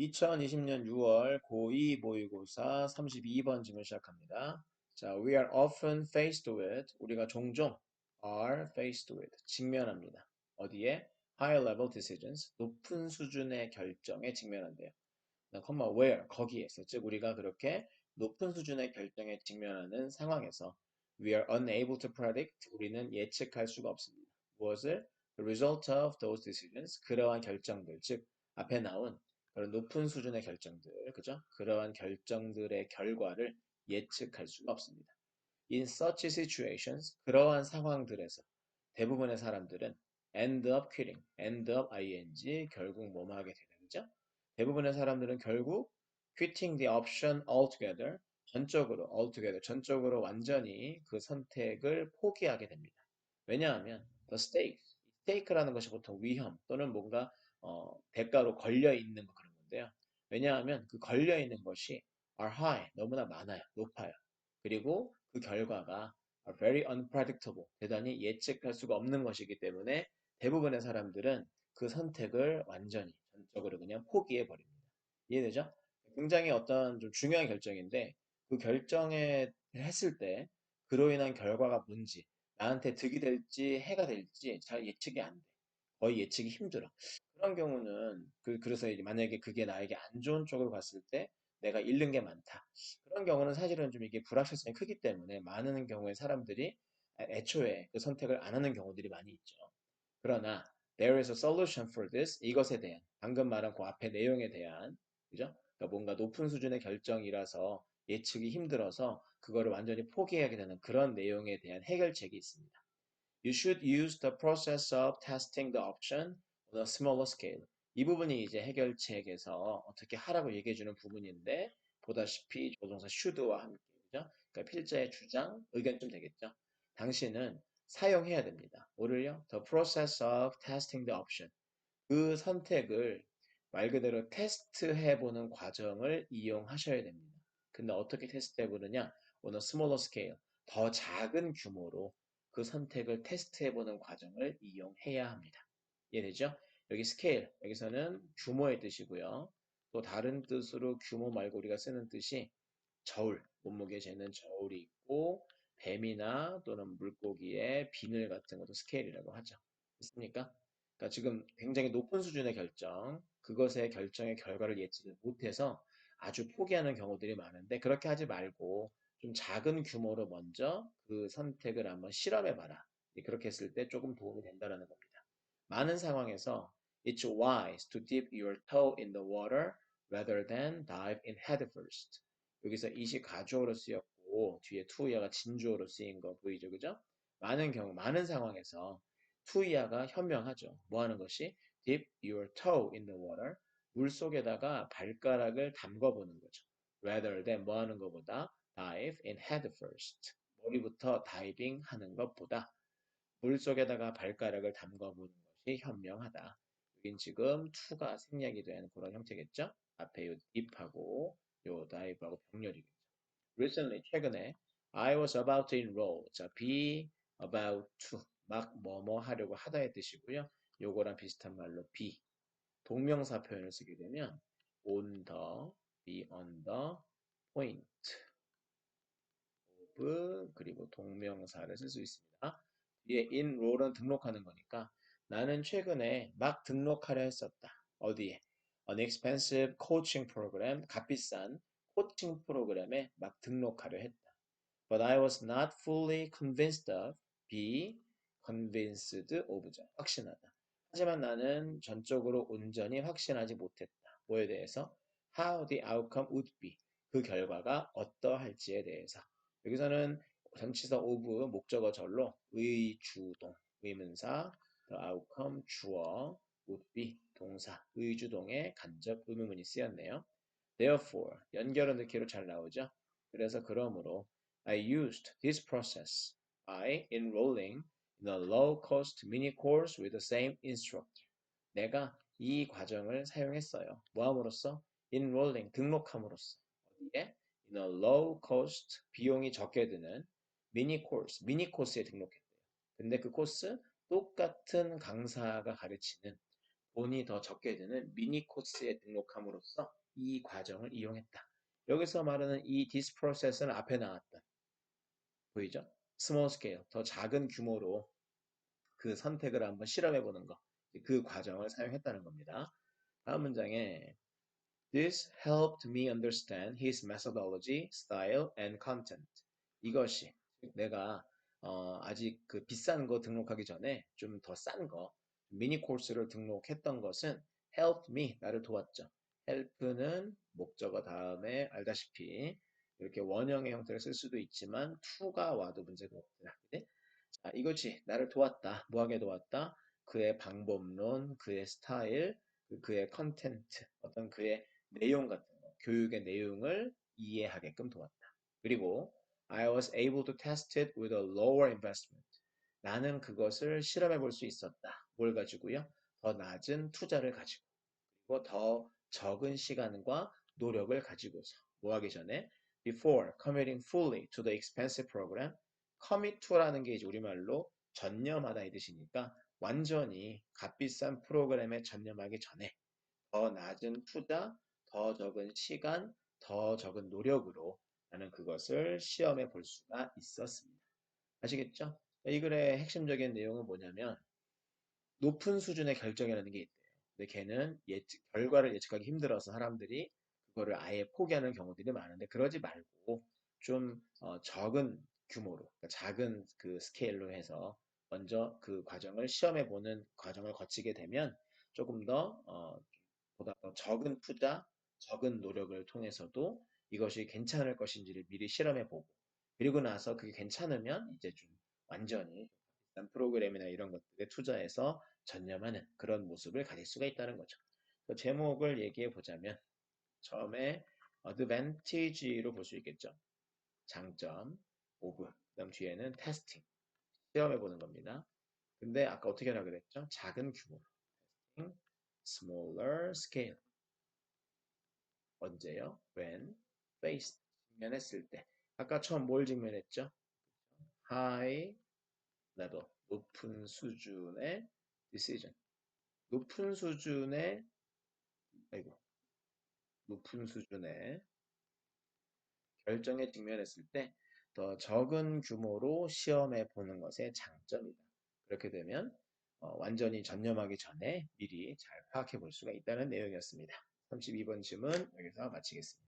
2020년 6월 고2 모의고사 32번 질문 시작합니다. 자, we are often faced with, 우리가 종종 are faced with, 직면합니다. 어디에? high level decisions, 높은 수준의 결정에 직면한대요. 나 컴마 where, 거기에서, 즉 우리가 그렇게 높은 수준의 결정에 직면하는 상황에서 we are unable to predict, 우리는 예측할 수가 없습니다. 무엇을? the result of those decisions, 그러한 결정들, 즉 앞에 나온 그런 높은 수준의 결정들, 그죠? 그러한 결정들의 결과를 예측할 수가 없습니다. In such situations, 그러한 상황들에서 대부분의 사람들은 end up quitting, end up ing, 결국 뭐뭐 하게 되죠? 대부분의 사람들은 결국 quitting the option altogether, 전적으로, altogether, 전적으로 완전히 그 선택을 포기하게 됩니다. 왜냐하면 the stake, stake라는 것이 보통 위험 또는 뭔가 어, 대가로 걸려 있는 거 그런 건데요. 왜냐하면 그 걸려 있는 것이 are high 너무나 많아요, 높아요. 그리고 그 결과가 are very unpredictable 대단히 예측할 수가 없는 것이기 때문에 대부분의 사람들은 그 선택을 완전히 전적으로 그냥 포기해 버립니다. 이해되죠? 굉장히 어떤 좀 중요한 결정인데 그 결정에 했을 때 그로 인한 결과가 뭔지 나한테 득이 될지 해가 될지 잘 예측이 안 돼. 거의 예측이 힘들어. 그런 경우는 그, 그래서 이제 만약에 그게 나에게 안 좋은 쪽으로 갔을 때 내가 잃는 게 많다. 그런 경우는 사실은 좀 이게 불확실성이 크기 때문에 많은 경우에 사람들이 애초에 그 선택을 안 하는 경우들이 많이 있죠. 그러나 there is a solution for this 이것에 대한 방금 말한 그 앞에 내용에 대한 그죠? 그러니까 뭔가 높은 수준의 결정이라서 예측이 힘들어서 그거를 완전히 포기하게 되는 그런 내용에 대한 해결책이 있습니다. You should use the process of testing the option on a smaller scale. 이 부분이 이제 해결책에서 어떻게 하라고 얘기해주는 부분인데 보다시피 조동사 should와 함께 그죠? 그러니까 필자의 주장, 의견좀 되겠죠. 당신은 사용해야 됩니다. 뭐를요? The process of testing the option. 그 선택을 말 그대로 테스트해보는 과정을 이용하셔야 됩니다. 근데 어떻게 테스트해보느냐? on a smaller scale. 더 작은 규모로 그 선택을 테스트해보는 과정을 이용해야 합니다. 이해되죠? 여기 스케일, 여기서는 규모의 뜻이고요. 또 다른 뜻으로 규모 말고 우리가 쓰는 뜻이 저울, 몸무게 재는 저울이 있고 뱀이나 또는 물고기의 비늘 같은 것도 스케일이라고 하죠. 있습니까? 그러니까 지금 굉장히 높은 수준의 결정, 그것의 결정의 결과를 예측을 못해서 아주 포기하는 경우들이 많은데 그렇게 하지 말고 좀 작은 규모로 먼저 그 선택을 한번 실험해 봐라. 그렇게 했을 때 조금 도움이 된다는 겁니다. 많은 상황에서 it's wise to dip your toe in the water rather than dive in head first. 여기서 it이 가주어로 쓰였고 뒤에 to야가 진주어로 쓰인 거 보이죠, 그죠? 많은 경우, 많은 상황에서 to야가 현명하죠. 뭐 하는 것이 dip your toe in the water 물 속에다가 발가락을 담궈 보는 거죠. rather than 뭐 하는 것보다 dive in head first. 머리부터 다이빙 하는 것보다 물 속에다가 발가락을 담가보는 것 이 현명하다. 여긴 지금 to가 생략이 된 그런 형태겠죠? 앞에 요 deep하고 요 dive하고 병렬이겠죠. Recently, 최근에 I was about to enroll. 자, be about to. 막 뭐뭐 하려고 하다의 뜻이고요. 요거랑 비슷한 말로 be. 동명사 표현을 쓰게 되면 on the, be on the point. of 그리고 동명사를 쓸 수 있습니다. 뒤에 enroll은 등록하는 거니까 나는 최근에 막 등록하려 했었다. 어디에? An expensive coaching program, 값비싼 코칭 프로그램에 막 등록하려 했다. But I was not fully convinced of, be convinced of, 확신하다. 하지만 나는 전적으로 온전히 확신하지 못했다. 뭐에 대해서? How the outcome would be. 그 결과가 어떠할지에 대해서. 여기서는 전치사 of 목적어 절로 의주동 의문사 the outcome 주어 would be 동사 의주동의 간접 의문문이 쓰였네요. Therefore 연결어 넣기로 잘 나오죠. 그래서 그러므로 I used this process by enrolling in a low-cost mini course with the same instructor. 내가 이 과정을 사용했어요. 뭐함으로써? enrolling 등록함으로써 어디에? in a low cost 비용이 적게 드는 미니 코스, 미니 코스에 등록했대요. 근데 그 코스 똑같은 강사가 가르치는 돈이 더 적게 드는 미니 코스에 등록함으로써 이 과정을 이용했다. 여기서 말하는 이 process는 앞에 나왔던 보이죠? small scale, 더 작은 규모로 그 선택을 한번 실험해 보는 거. 그 과정을 사용했다는 겁니다. 다음 문장에 This helped me understand his methodology, style, and content. 이것이 내가 어, 아직 그 비싼 거 등록하기 전에 좀 더 싼 거, 미니 코스를 등록했던 것은 helped me, 나를 도왔죠. help는 목적어 다음에 알다시피 이렇게 원형의 형태를 쓸 수도 있지만 to가 와도 문제가. 자, 이것이 나를 도왔다. 뭐하게 도왔다? 그의 방법론, 그의 스타일, 그 그의 컨텐트, 어떤 그의 내용 같은 거, 교육의 내용을 이해하게끔 도왔다. 그리고 I was able to test it with a lower investment. 나는 그것을 실험해 볼 수 있었다. 뭘 가지고요? 더 낮은 투자를 가지고. 그리고 더 적은 시간과 노력을 가지고서. 뭐 하기 전에? Before committing fully to the expensive program. commit to라는 게 이제 우리말로 전념하다 이 뜻이니까 완전히 값비싼 프로그램에 전념하기 전에 더 낮은 투자, 더 적은 시간, 더 적은 노력으로 것을 시험해 볼 수가 있었습니다. 아시겠죠? 이 글의 핵심적인 내용은 뭐냐면 높은 수준의 결정이라는 게 있대요. 근데 걔는 예측, 결과를 예측하기 힘들어서 사람들이 그거를 아예 포기하는 경우들이 많은데 그러지 말고 좀 어, 적은 규모로 그러니까 작은 그 스케일로 해서 먼저 그 과정을 시험해 보는 과정을 거치게 되면 조금 더 어, 보다 더 적은 투자, 적은 노력을 통해서도 이것이 괜찮을 것인지를 미리 실험해 보고 그리고 나서 그게 괜찮으면 이제 좀 완전히 프로그램이나 이런 것들에 투자해서 전념하는 그런 모습을 가질 수가 있다는 거죠. 그 제목을 얘기해 보자면 처음에 advantage로 볼 수 있겠죠. 장점, 오브, 그 다음 뒤에는 테스팅, 시험해 보는 겁니다. 근데 아까 어떻게 하라 그랬죠? 작은 규모, testing, smaller scale. 언제요? when faced, 직면했을 때. 아까 처음 뭘 직면했죠? high level, 높은 수준의 decision. 높은 수준의, 아이고, 높은 수준의 결정에 직면했을 때 더 적은 규모로 시험해 보는 것의 장점이다. 그렇게 되면 어, 완전히 전념하기 전에 미리 잘 파악해 볼 수가 있다는 내용이었습니다. 32번 질문 여기서 마치겠습니다.